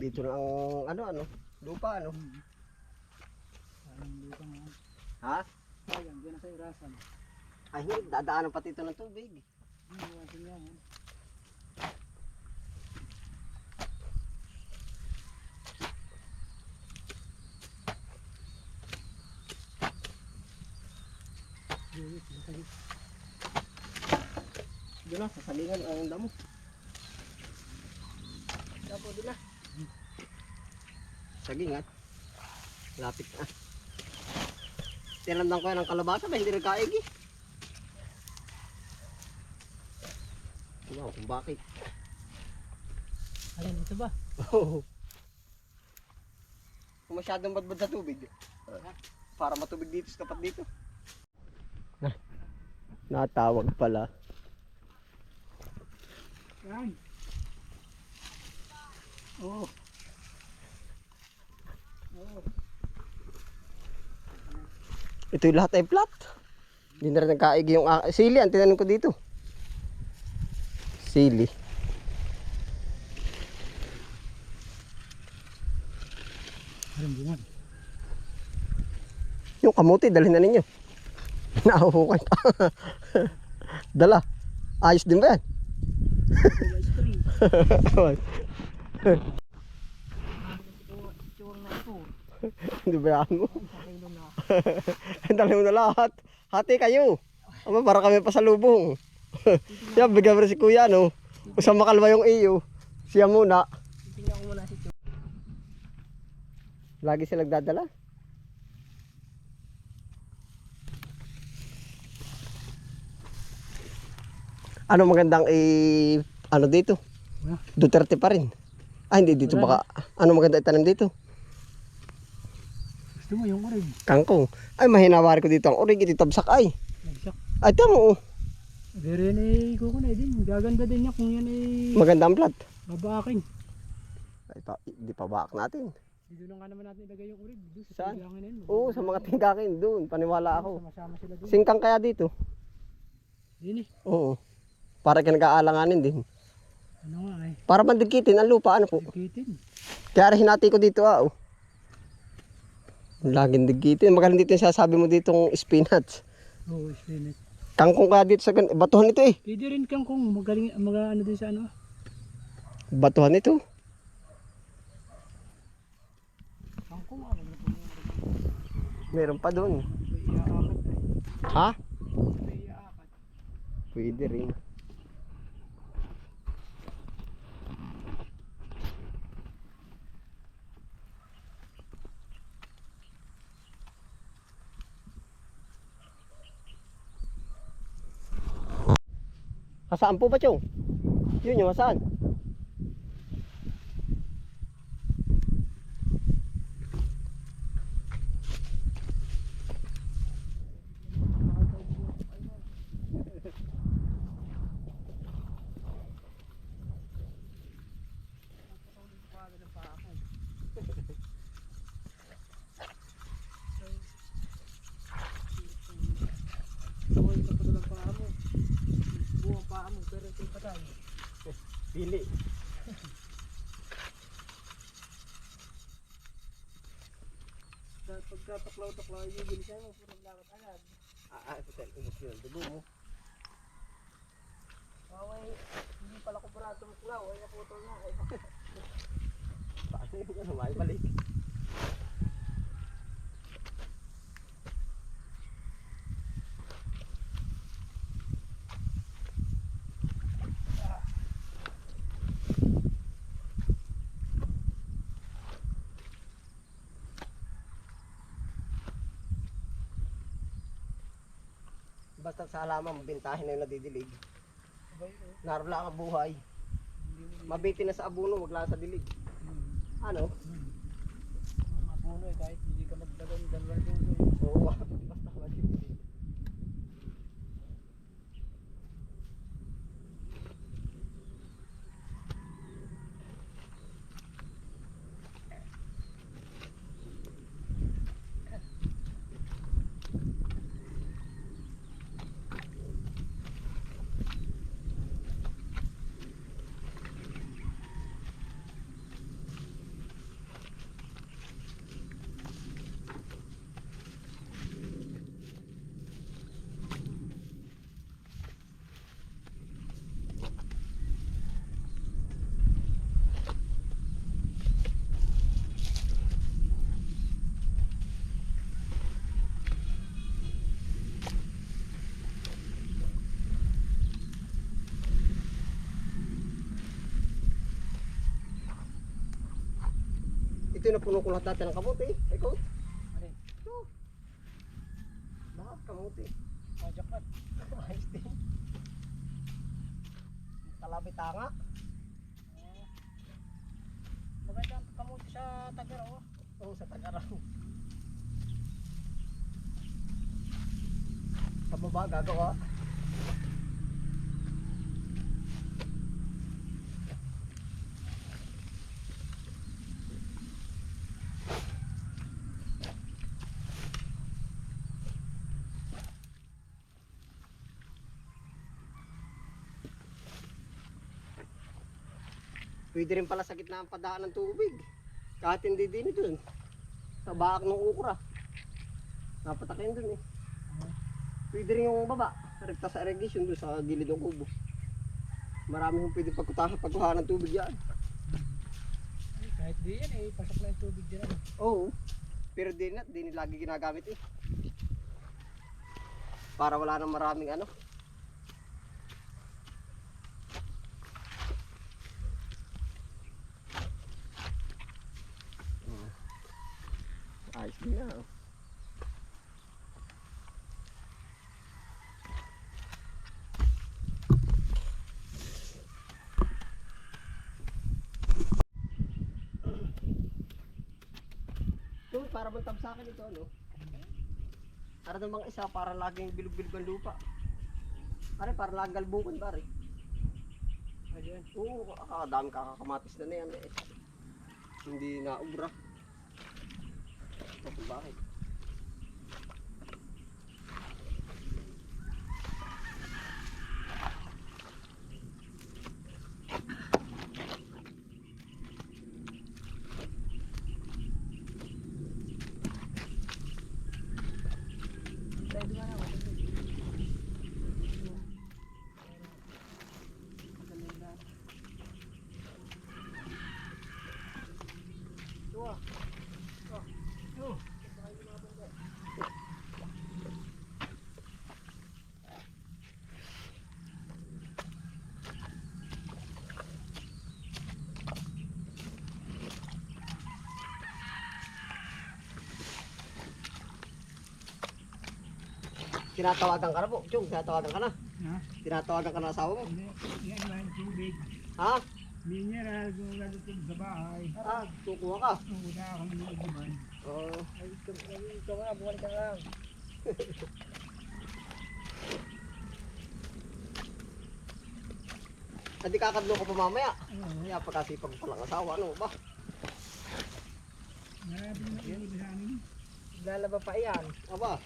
Dito na ang ano ano, lupa ano. Lupa nga. Ha? Sayang, dyan na sa irasan. Ay, hindi, dadaanan pati ito ng tubig. Hindi, irasan yan. eh. Buwit, masakit. Doon na, sasalingan ang damo. Dapo doon na. Sagingan. Lapit na. Tinandang ko yan ng kalabasa ba? Hindi rin kaig eh. Wow, kung bakit. Alin, ito ba? Oo. Kung masyadong badbad sa tubig. Para matubig dito sa tapat dito. Na, natawag pala. Yan. Oo. Ito yung lahat ay flat. Hindi na rin nagkaig yung ah, sili. Ang tinanong ko dito. Sili. Yung kamuti, dalhin na ninyo. Nahuhukan pa. Dala. Ayos din ba yan? Ice cream. Itsura na ito. Hindi ba yan mo? Sa kilo na. Dali mo na lahat. Hati kayo. Aba, para kami pa sa lubong. Siya, bigyan mo si kuya, no? Kung sa makalwa yung iyo, siya muna. Tingnan ko muna si Chong. Lagi sila nagdadala. Ano magandang i ano dito? Duterte pa rin. Ah, hindi dito Wala baka. Ano maganda itanim dito? Mo yung orig. Kangkong. Ay, mahinawari ko dito ang orig. Ito tabsak ay. Nagsak. Ay, tamo. oh. Pero yan ay kukunay din. Gaganda din niya kung yan ay Maganda ang plat. babaking. Ay, pa, di pa baak natin. Dito na nga naman natin ilagay yung orig. Dito Saan? sa na yun. Oo, sa mga tingkakin doon. Paniwala ako. Sama-sama sila doon. Singkang kaya dito? Din eh. Oo. Para ka nag-aalanganin din. Ano nga eh. Para mandikitin ang lupa, ano po? Ikitin. Kaya rin hinati ko dito, ah. Oh. Laging digitin. Magaling dito yung sasabi mo ditong spinach. Oo, spinach. Kangkong kaya dito sa batuhan ito eh. Pwede rin kang kung magaling, mag ano din sa ano. Batuhan ito. Kangkong ano. Meron pa doon. Ha? Pwede rin. Hasaan po ba, Chong? Yun yung hasaan. Buhay ka pa ng paa mo. Buhay paa mo, pero ito yung patay. Pili. Dahil pagka taklaw-taklaw yung ginisay mo, purong lakad agad. Ah, ah, ito tayo. Ubus yun. Dugo mo. Away, hindi pala ko barato ng klaw, ay naputol na. Paano yung ano? May balik. Basta sa halaman, bintahin na yung nadidilig. lang ang buhay. Hindi mo Mabiti na sa abuno, wag lang sa dilig. Ano? Hmm. Mga puno eh, kahit hindi ka magdagan ng dalawang eh. Oo, Yung napuno ko lahat dati ng kamote. Ikaw? Alin? Ito. Lahat kamote. Oh, jackpot. Ayos din. Kalapit tanga. Oh. Maganda ang kamuti sa Tagaraw. oh. Oo, sa Tagaraw. Sa baba, gagawa. Pwede rin pala sa gitna ang padaan ng tubig. Kahit hindi din dun. Sa baak ng ukra. Napatakin dun eh. Pwede rin yung baba. Rekta sa irrigation dun sa gilid ng kubo. Marami yung pwede pagkutahan pagkuha ng tubig yan. Ay, kahit di yan eh, pasok na yung tubig dyan. Oo. Pero di na, di lagi ginagamit eh. Para wala nang maraming ano. Na. oh. Ito, para bang sa akin ito, ano? Para namang isa, para laging bilog-bilog ang lupa. Pare, para laging galbukan, pare. Ayun. Oo, ah, dami kakakamatis na na yan eh. Hindi na ubra. Bakit? Dahil di ba na, wala. Maganda. Ito ah. Oh. Oh. Tinatawagan ka na po, Chong, tinatawagan ka na. Ha? Tinatawagan ka na asawa mo. Hindi, yan lang tubig. Ha? Mineral, kung lalating sa bahay. Ah, kukuha ka. Una akong inuuban. Oo. Ay, ikaw, ay, ikaw nga, bumalik ka lang. Hindi kakadlo ko pa mamaya. Oo. Kaya pagkasipag pa lang asawa, ano ba? Marami na inuuban sa amin. Lalaba pa yan. Aba.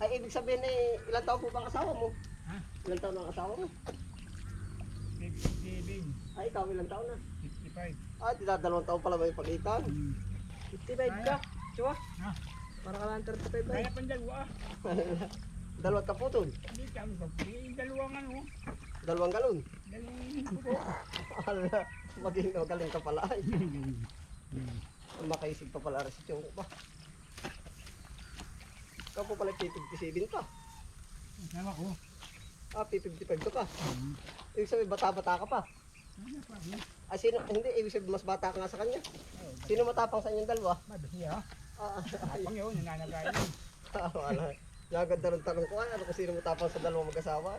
Ay, ibig sabihin eh, ilang taon po ba ang asawa mo? Ha? Ilang taon ang asawa mo? 57, Ay, ikaw ilang taon na? 55. Ah, dinadalawang taon pala may pagitan. Hmm. 55 ka. Chua? Ha? Para ka lang 35 ba? Kaya pang dalawa. Dalawang kaputol. Hindi kami pa. Yung dalawang ano. Dalawang galon. Dalawang puto. Ala, maging magaling ka pala ay. Makaisig pa pala rin si Chong ba? Ikaw po pala 57 pa. Sama ko. Ah, 55 ka pa. Hmm. Ibig sabihin, bata-bata ka pa. Ano? Ah, sino, hindi, ibig sabihin, mas bata ka nga sa kanya. Sino matapang sa inyong dalawa? Madali. Ah, ay, Pang yun, nananagayin yun. ah, wala. Yung ganda ng tanong ko ay, ano kung sino matapang sa dalawang mag-asawa?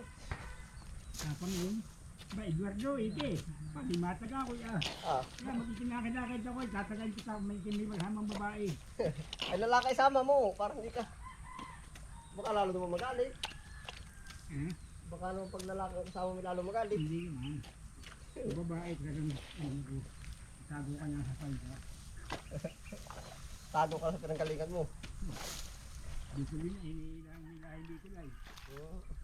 Tapang yun. Ba, Eduardo, ite. Palimata ka ako ya. Ah, Kaya magkikinakilakit ako, tatagan ko sa may kiniwalhamang babae. ay lalaki sama mo, parang hindi ka. Baka lalo naman magalit. Eh? Baka naman pag lalaki ang kasama mo lalo magalit. Hindi naman. Ang babae talagang ano. Tago ka na sa palda. Tago ka sa pinanggalingan mo. Dito din, iniilang nila hindi ko lang. Oh.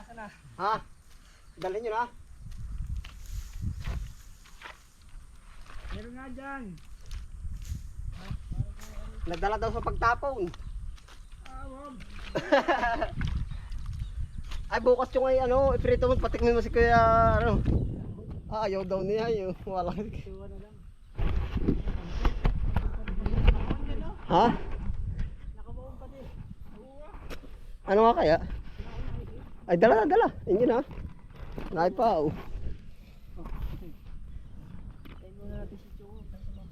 Asa na? Ha? Dalhin nyo na. Meron nga dyan. Nagdala daw sa pagtapon. Ah. Ay, bukas yung ay ano, iprito mo, patikmin mo si kuya, ano. Ah, ayaw daw niya yun. Wala. Tuwa na lang. Ha? Nakabaon pa din. Ano nga kaya? Ay, dala dala. Inyo na.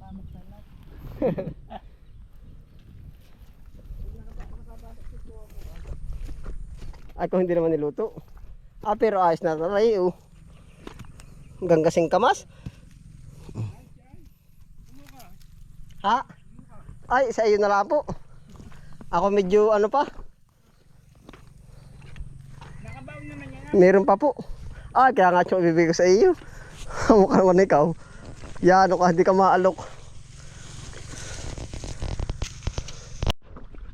Mapamot sa lahat. Ay, kung hindi naman niluto. Ah, pero ayos na tayo. Oh. Hanggang kasing kamas. Ha? Ay, sa iyo na lang po. Ako medyo ano pa. Nakabaw naman yan. Meron pa po. Ah, kaya nga siya ibibigay ko sa iyo. Mukha naman ikaw. Yan, ano ka, hindi ka maalok.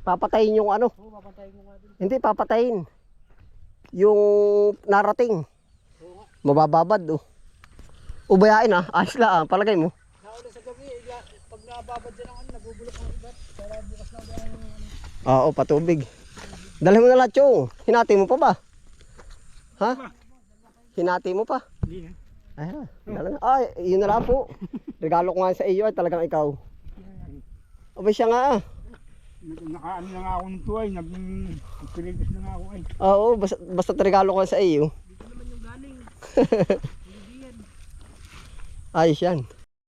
Papatayin yung ano. Oo, papantayin mo nga din. Hindi, papatayin. Yung narating. Mabababad, oh. Ubayain ah, ayos lang ah, palagay mo. Nauna sa gabi, ila, pag nababad dyan ang ano, nabubulok ang iba. Kaya bukas na ba ang ano. Oo, patubig. Dalhin mo na lahat yung. Hinati mo pa ba? Ha? Hinati mo pa? Hindi na. Ay, ha, dala na. Ay, yun na lang po. Regalo ko nga sa iyo ay talagang ikaw. Abay siya nga ah. Naka- Nakaano na nga ako nito ay. Nagpilitis na nga ako ay. Oo, basta, basta regalo ko nga sa iyo. Dito naman yung galing. Ayos yan.